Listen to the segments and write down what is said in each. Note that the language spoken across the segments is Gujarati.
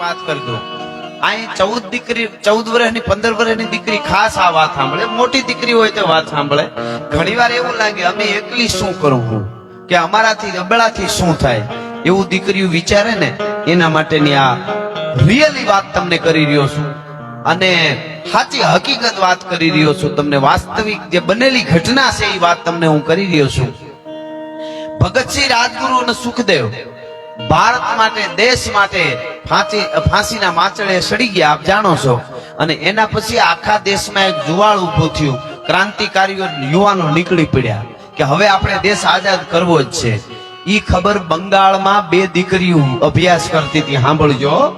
વાત કરી અહીં ચૌદ દીકરી, ચૌદ વર્ષની પંદર વર્ષની દીકરી ખાસ આ વાત સાંભળે. મોટી દીકરી હોય તો વાત સાંભળે. ઘણીવાર એવું લાગે, અમે એકલી શું કરું હું? કે અમારાથી અબળાથી શું થાય? એવું દીકરીઓ વિચારે ને, એના માટેની આ રિયલી વાત તમને કરી રહ્યો છું. અને સાચી હકીકત વાત કરી રહ્યો છું. તમને વાસ્તવિક જે બનેલી ઘટના છે એ વાત તમને હું કરી રહ્યો છું. ભગતસિંહ રાજગુરુ અને સુખદેવ ભારત માટે, દેશ માટે ફાંસી, ફાંસીના માચડે સડી ગયા, આપ જાણો છો. અને એના પછી આખા દેશમાં એક જુવાળ ઊભું થયું. ક્રાંતિકારીઓ, યુવાનો નીકળી પડ્યા કે હવે આપણે દેશ આઝાદ કરવો જ છે. ઈ ખબર બંગાળમાં બે દીકરીઓ અભ્યાસ કરતી હતી. સાંભળજો.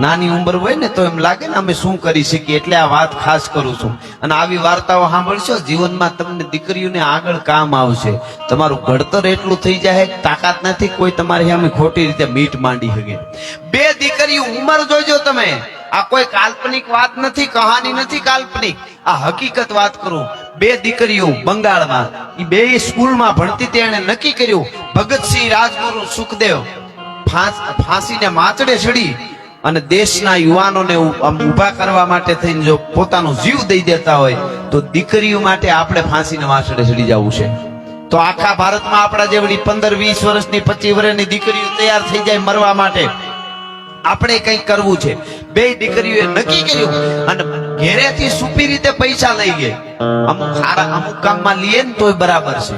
નાની ઉંમર હોય ને તો એમ લાગે ને અમે શું કરી શકીએ એટલે આ વાત ખાસ કરું છું. અને આવી વાર્તાઓ સાંભળશો, જીવનમાં તમને દીકરીઓને આગળ કામ આવશે. તમારું ઘડતર એટલું થઈ જાય, તાકાત નથી કોઈ તમારી સામે ખોટી રીતે મીટ માંડી શકે. બે દીકરીઓ ઉંમર જોજો તમે. આ કોઈ કાલ્પનિક વાત નથી, કહાની નથી કાલ્પનિક. આ હકીકત વાત કરું. બે દીકરીઓ બંગાળમાં એ બે સ્કૂલમાં ભણતી તેણે નક્કી કર્યું, ભગતસિંહ રાજગુરુ સુખદેવ ફાંસ ફાંસીને માચડે ચડી અને દેશના યુવાનોને ઊભા કરવા માટે થઈને જો પોતાનો જીવ દઈ દેતા હોય, તો દીકરીઓ માટે આપણે ફાંસીને વાસડે ચડી જવું છે. તો આખા ભારતમાં આપણા જેવડી પંદર, વીસ વર્ષની, પચીસ વર્ષની દીકરીઓ તૈયાર થઈ જાય મરવા માટે. આપણે કંઈક કરવું છે. બે દીકરીઓએ નક્કી કર્યું અને ઘેરેથી સુપી રીતે પૈસા લઈ ગઈ. અમુક સારા અમુક કામમાં લઈએ ને તોય બરાબર છે.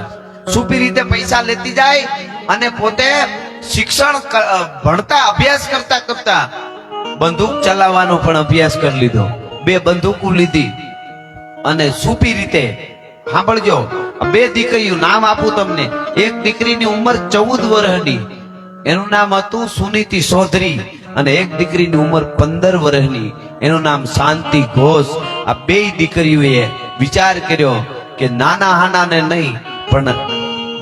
સુપી રીતે પૈસા લેતી જાય અને પોતે શિક્ષણ ભણતા, અભ્યાસ કરતા કરતા બંદૂક ચલાવવાનો પણ અભ્યાસ કરી લીધો. બે બંદૂકો લીધી અને સુપી રીતે સાંભળજો, બે દીકરીઓ નામ આપું તમને. એક દીકરીની ઉંમર ચૌદ વર્ષની એનું નામ હતું સુનીતિ ચૌધરી અને એક દીકરીની ઉંમર પંદર વર્ષની એનું નામ શાંતિ ઘોષ. આ બે દીકરીઓએ વિચાર કર્યો કે નાના હાનાને નહીં, પણ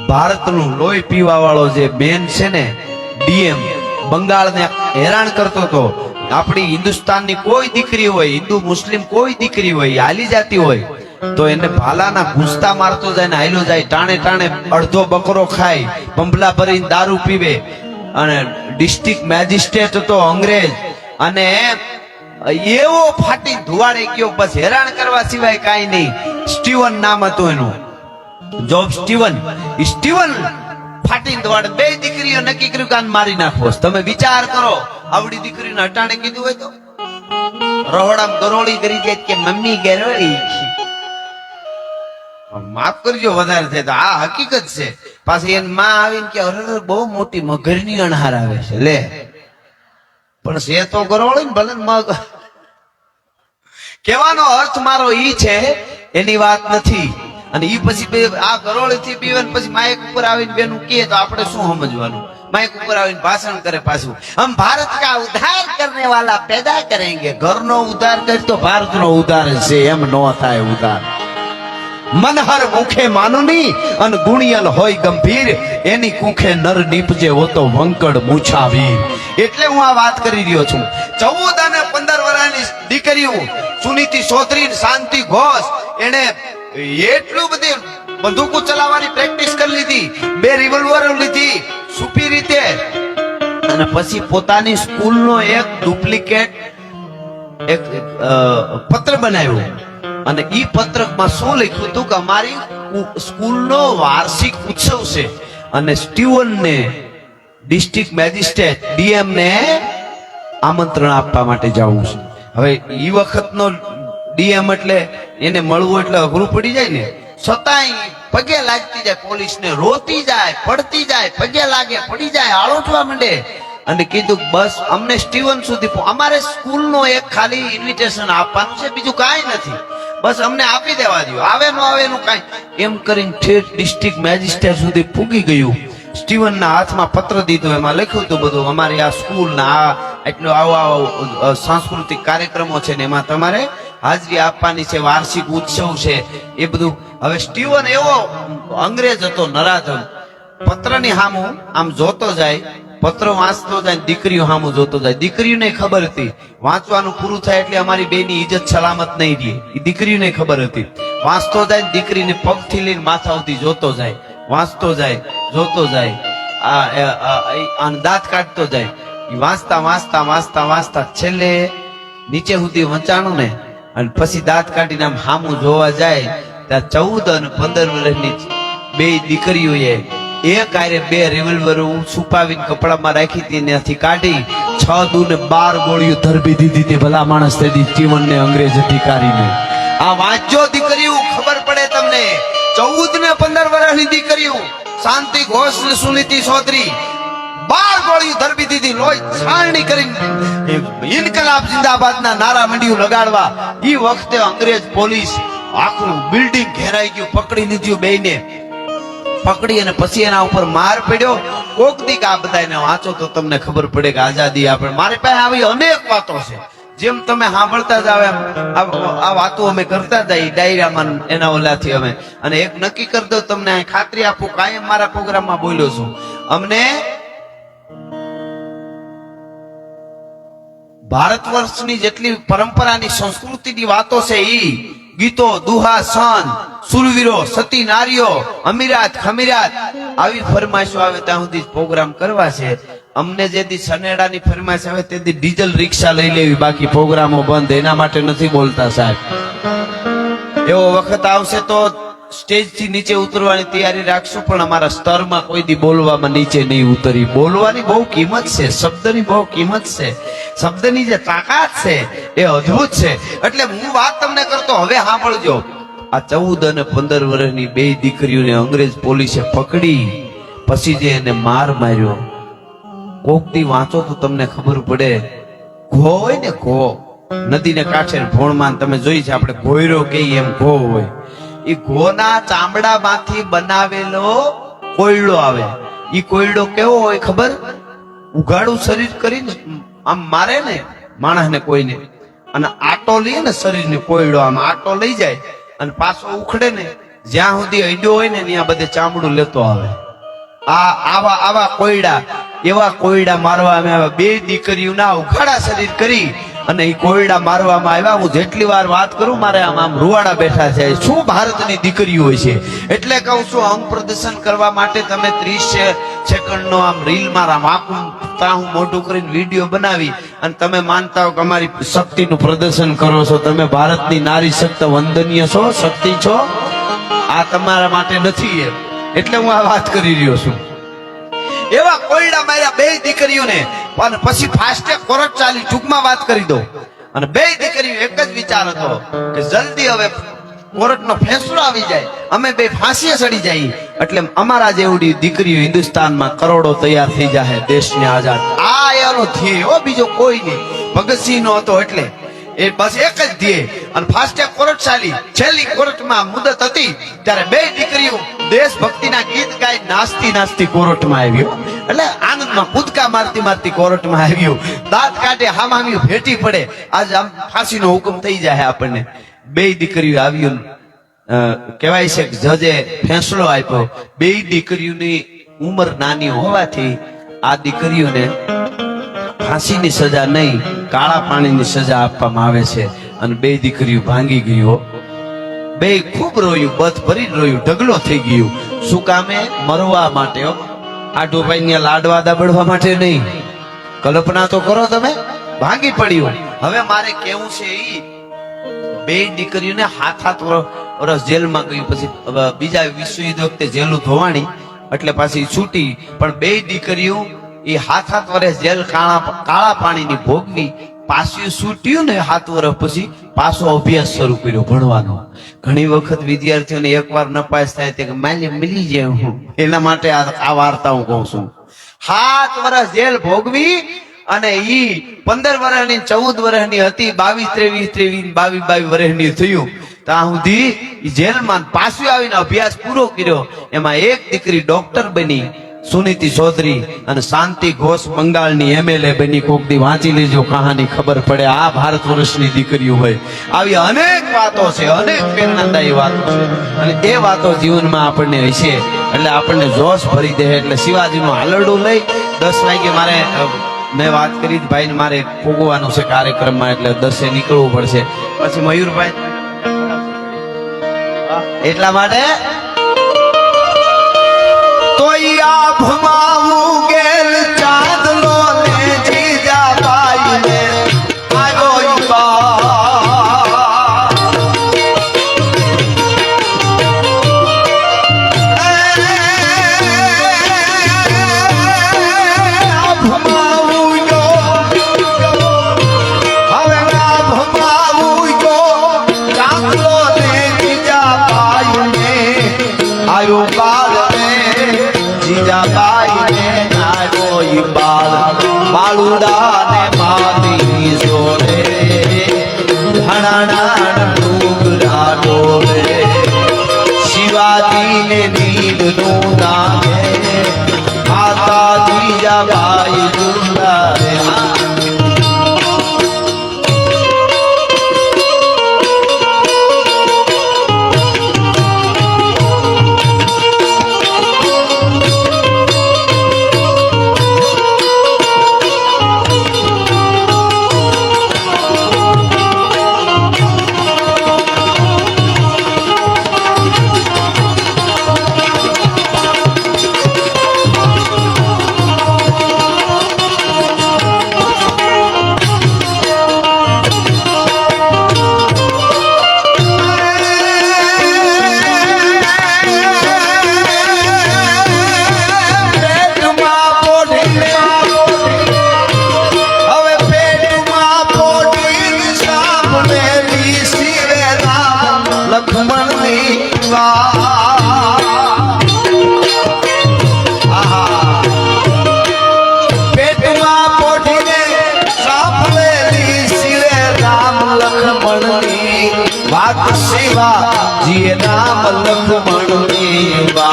ભારતનું લોહી પીવા વાળો જે બેન છે ને, ડીએમ, બંગાળને હેરાન કરતો હતો. આપણી હિન્દુસ્તાનની કોઈ દીકરી હોય, હિન્દુ, મુસ્લિમ કોઈ દીકરી હોય હાલી જાતી હોય, તો એને ભાલાના ઘૂસતા મારતો જાય ને હાલ્યો જાય, ટાણે ટાણે અડધો બકરો ખાય, બંબલા ભરીને દારૂ પીવે. અને ડિસ્ટ્રિક્ટ મેજિસ્ટ્રેટ હતો અંગ્રેજ, અને એવો ફાટી ધુવાડે ગયો, બસ હેરાન કરવા સિવાય કાંઈ નહીં. સ્ટીવન નામ હતું એનું. Job Steven. સ્ટીવન ફાટી દોડ બે દીકરીઓ નક્કી કર્યું કાન મારી નાખો તમે વિચાર કરો આવડી દીકરીને હટાણે કીધું હોય તો? રહોડામ ગરોળી કરી દે કે મમ્મી ગરોળી માફ કરજો વધારે થાય તો. આ હકીકત છે. પાછી એની માં આવીને કે અરે, બહુ મોટી મગરની અણહાર આવે છે. લે. પણ છે તો ગરોળી ને ભલે મગ. કહેવાનો અર્થ મારો ઈ છે એની વાત નથી. અને ઈ પછી આ ગરોળી થી પીવે પછી માયક ઉપર આવીને બેનું કે તો આપણે શું સમજવાનું? માઇક ઉપર આવીને ભાષણ કરે પાછું. હમ ભારત કા ઉધાર કરને વાલા પેદા કરેંગે. ઘરનો ઉધાર કરે તો ભારતનો ઉધાર છે, એમ ન થાય ઉધાર મનહર મુખે માનુની અને ગુણિયલ હોય ગંભીર. એની કુખે નર નીપજે હોતો વંકડ મૂછાવી. એટલે હું આ વાત કરી રહ્યો છું. ચૌદ અને પંદર વર્ષની દીકરીઓ, સુનીતિ સોત્રી શાંતિ ઘોષ એને એટલું બધી બંદૂકો ચલાવવાની પ્રેક્ટિસ કરી લીધી. બે રિવોલ્વર લીધી. સુપી રીતે. અને પછી પોતાની સ્કૂલનો એક ડુપ્લિકેટ એક પત્ર બનાવ્યો. અને ઈ પત્રકમાં શું લખ્યું હતું કે અમારી સ્કૂલનો વાર્ષિક ઉત્સવ છે. અને સ્ટીવનને ડિસ્ટ્રિક્ટ મેજિસ્ટ્રેટ ડીએમ ને આમંત્રણ આપવા માટે જવું છે. હવે ઈ વખતનો ડીએમ એટલે એને મળવું એટલે અઘરું પડી જાય ને? છતાંય પગે લાગતી જાય, પોલીસને રોતી જાય, પડતી જાય, પગે લાગે, પડી જાય આળોટવા માંડે. અને કીધું બસ, અમને સ્ટીવન સુધી અમારે અમારે સ્કૂલનો એક ખાલી ઇન્વિટેશન આપવાનું છે, બીજું કાંઈ નથી. બસ અમને આપી દેવા દો આવે નો આવે એનું કાંઈ. એમ કરીને ઠેઠ ડિસ્ટ્રિક્ટ મેજિસ્ટ્રેટ સુધી પૂગી ગયું. સ્ટીવનના હાથમાં પત્ર દીધો, એમાં લખ્યું હતું બધું, અમારી આ સ્કૂલના આ એટલો આવો આવો સાંસ્કૃતિક કાર્યક્રમો છે ને, એમાં તમારે હાજરી આપવાની છે, વાર્ષિક ઉત્સવ છે. એ બધું હવે સ્ટીવન એવો અંગ્રેજ હતો નરાધમ પત્રની સામું આમ જોતો જાય, પત્ર વાંચતો જાય, દીકરીઓ સામું જોતો જાય. દીકરીઓને ખબર હતી, વાંચવાનું પૂરું થાય એટલે અમારી બેની ઇજ્જત સલામત નહીં રહે. એ દીકરીઓને ખબર હતી. વાંચતો જાય દીકરીને પગથી લઈને માથા સુધી જોતો જાય, વાંચતો જાય, જોતો જાય. આ દાંત કાઢતો જાય. વાંચતા વાંચતા વાંચતા વાંચતા છેલ્લે નીચે સુધી વંચાણું ને અને પછી દાંત કાઢીને આમ હામું જોવા જાય, ત્યાં ચૌદ અને પંદર વર્ષની બે દીકરીઓએ એક આરે બે રિવોલ્વર છુપાવીને કપડામાં રાખી હતી ત્યાંથી કાઢી, છ દુ ને બાર ગોળીઓ ધરબી દીધી હતી. ભલા માણસ તેથી જીવન ને અંગ્રેજ અધિકારીને. આ વાંચો દીકરીઓ, ખબર પડે તમને. ચૌદ ને પંદર વર્ષની દીકરીઓ, શાંતિ ઘોષ ને સુનીતિ ચૌધરી બાર ગોળીઓ ધરબી દીધી, લોહી છાણણી કરીને ઇન્કલાબ જિંદાબાદના નારા મંડિયું લગાડવા. ઈ વખતે અંગ્રેજ પોલીસ આખું બિલ્ડિંગ ઘેરાઈ ગયું, પકડી લીધું બેયને. પકડી અને પછી એના ઉપર માર પડ્યો. કોક દીક આ બધાને વાંચો તો તમને ખબર પડે કે આઝાદી આપણે મારી પાસે આવી અનેક વાતો છે. જેમ તમે સાંભળતા જાવ એમ. આ વાતો અમે કરતા જઈએ ડાયરામાં એના ઓલાથી અમે. અને એક નક્કી કરી દો તમને ખાતરી આપું, કાયમ મારા પ્રોગ્રામમાં બોલ્યો છું. અમને ભારત વર્ષની જેટલી પરંપરાની સંસ્કૃતિની વાતો છે ઈ, ગીતો, દુહા, સન, સુરવીરો, સતી, નારીઓ, અમીરાત, ખમીરાત, આવી ફરમાઈશો આવે ત્યાં સુધી પ્રોગ્રામ કરવા છે. અમને જે દી સનેડાની ફરમાઈશ આવે તે દી ડીઝલ રિક્ષા લઈ લેવી, બાકી પ્રોગ્રામો બંધ. એના માટે નથી બોલતા સાહેબ. એવો વખત આવશે તો સ્ટેજથી નીચે ઉતરવાની તૈયારી રાખશું, પણ અમારા સ્તરમાં કોઈ દી બોલવામાં નીચે નહીં ઉતરી. બોલવાની બહુ કિંમત છે, શબ્દની બહુ કિંમત છે. શબ્દની જે તાકાત છે, એ અદ્ભુત છે. એટલે હું વાત તમને કરતો, હવે સાંભળજો. આ ચૌદ અને પંદર વર્ષની બે દીકરીઓને અંગ્રેજ પોલીસે પકડી, પછી જે એને માર માર્યો. કોક દી વાંચો તો તમને ખબર પડે. ઘો હોય ને ઘો. નદીને કાંઠે ભોણમાં તમે જોઈ છે, આપણે ઘોયરો કે એમ ઘો હોય. એ ઘોના ચામડામાંથી બનાવેલો કોયડો આવે. એ કોયડો કેવો હોય ખબર? ઉઘાડું શરીર કરીને આમ મારે ને માણસને કોઈને. અને આટો લઈએ ને શરીરને કોયડો, આમ આટો લઈ જાય અને પાછો ઉખડે ને, જ્યાં સુધી અડ્યો હોય ને, ત્યાં બધે ચામડું લેતો આવે. આ આવા આવા કોયડા, એવા કોયડા મારવા અમે બે દીકરીઓના ઉઘાડા શરીર કરી અને એ કોયડા મારવામાં આવ્યા. હું જેટલી વાર વાત કરું, મારે આમ આમ રૂવાડા બેઠા છે. શું ભારતની દીકરીઓ હોય છે? એટલે કહું છું, અંગ પ્રદર્શન કરવા માટે તમે ત્રીસ સેકન્ડનો આમ રીલ મારા માપું હું મોટું કરીને વીડિયો બનાવી અને તમે માનતા હો કે અમારી શક્તિનું પ્રદર્શન કરો છો. તમે ભારતની નારી શક્તિ વંદનીય છો, શક્તિ છો? આ તમારા માટે નથી એમ. એટલે હું આ વાત કરી રહ્યો છું. એવા કોયડા માર્યા બે દીકરીઓને અને પછી ફાસ્ટે કોર્ટ ચાલી, ટૂંકમાં વાત કરી દો અને બે દીકરીઓ એક જ વિચાર હતો કે જલ્દી હવે કોર્ટનો ફેંસલો આવી જાય. અમે બે ફાંસીએ ચડી જઈએ એટલે અમારા જેવડી દીકરીઓ હિન્દુસ્તાનમાં કરોડો તૈયાર થઈ જાય દેશને આઝાદ. આ એનો ધ્યેય બીજો કોઈ નહીં. ભગતસિંહ નો હતો એટલે. એ બસ એક જ ધ્યેય. અને ફાસ્ટે કોર્ટ ચાલી. છેલ્લી કોર્ટમાં મુદત હતી. ત્યારે બે દીકરીઓ દેશભક્તિના ગીત ગાઈ નાસ્તી નાસ્તી કોર્ટમાં આવ્યો એટલે આનંદમાં કૂદકા મારતી મારતી કોર્ટમાં આવ્યું. દાંત કાઢે હામામી ભેટી પડે. આજ આમ ફાંસીનો હુકમ થઈ જાય આપણને. બે દીકરીઓ આવ્યું કહેવાય છે કે જજે ફેંસલો આપ્યો. બે દીકરીઓની ઉંમર નાની હોવાથી આ દીકરીઓને ફાંસીની સજા નહીં, કાળા પાણીની સજા આપવામાં આવે છે અને બે દીકરીઓ ભાંગી ગયો. બે ખૂબ રોયું બધ ભરી રોયું, ઢગલો થઈ ગયું. શું કામે? મરવા માટે હો આઢો ભાઈ ને લાડવા દાબડવા માટે નહીં. કલ્પના તો કરો તમે, ભાંગી પડ્યું. હવે મારે કેવું છે ઈ? બે દીકરીઓને હાથ હાથ વર- વરસ જેલમાં ગયું. પછી બીજા વિશ્વ યુદ્ધ વખતે જેલું ધોવાણી, એટલે પાછી છૂટી. પણ બે દીકરીઓ એ હાથ હાથ વર્ષ જેલ, કાળા કાળા પાણીની ભોગવી પાછી છૂટ્યું ને હાથ વર્ષ પછી પાછો અભ્યાસ શરૂ કર્યો ભણવાનો. ઘણી વખત વિદ્યાર્થીઓને એકવાર નપાસ થાય તે કે મિલી જાય હું. એના માટે આ વાર્તા હું કહું છું. સાત વર્ષ જેલ ભોગવી અને ઈ પંદર વર્ષની ચૌદ વર્ષની હતી, બાવીસ, ત્રેવીસ ત્રેવીસ, બાવીસ બાવીસ વર્ષની થયું. ત્યાં સુધી જેલમાં પાછું આવીને અભ્યાસ પૂરો કર્યો. એમાં એક દીકરી ડોક્ટર બની. સુનીતિ ચૌધરી અને શાંતિ ઘોષ બંગાળની એમએલએ બની. કોક દી વાંચી લેજો કહાની ખબર પડે. આ ભારત વર્ષની દીકરીઓ હોય. આવી અનેક વાતો છે, અનેક પ્રેરણાદાયી વાતો છે. અને એ વાતો જીવનમાં આપણને હશે એટલે આપણને જોશ ભરી દે એટલે શિવાજીનું હાલરડું લઈ દસ વાગે મારે મેં વાત કરી ભાઈ ને મારે ભોગવાનું છે કાર્યક્રમમાં. એટલે દસે નીકળવું પડશે. પછી મયુરભાઈ એટલા માટે તો ઈ આભમાં નું નામે માતા જીજા બાઈ દુર્ગા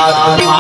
લક્ષ્મણની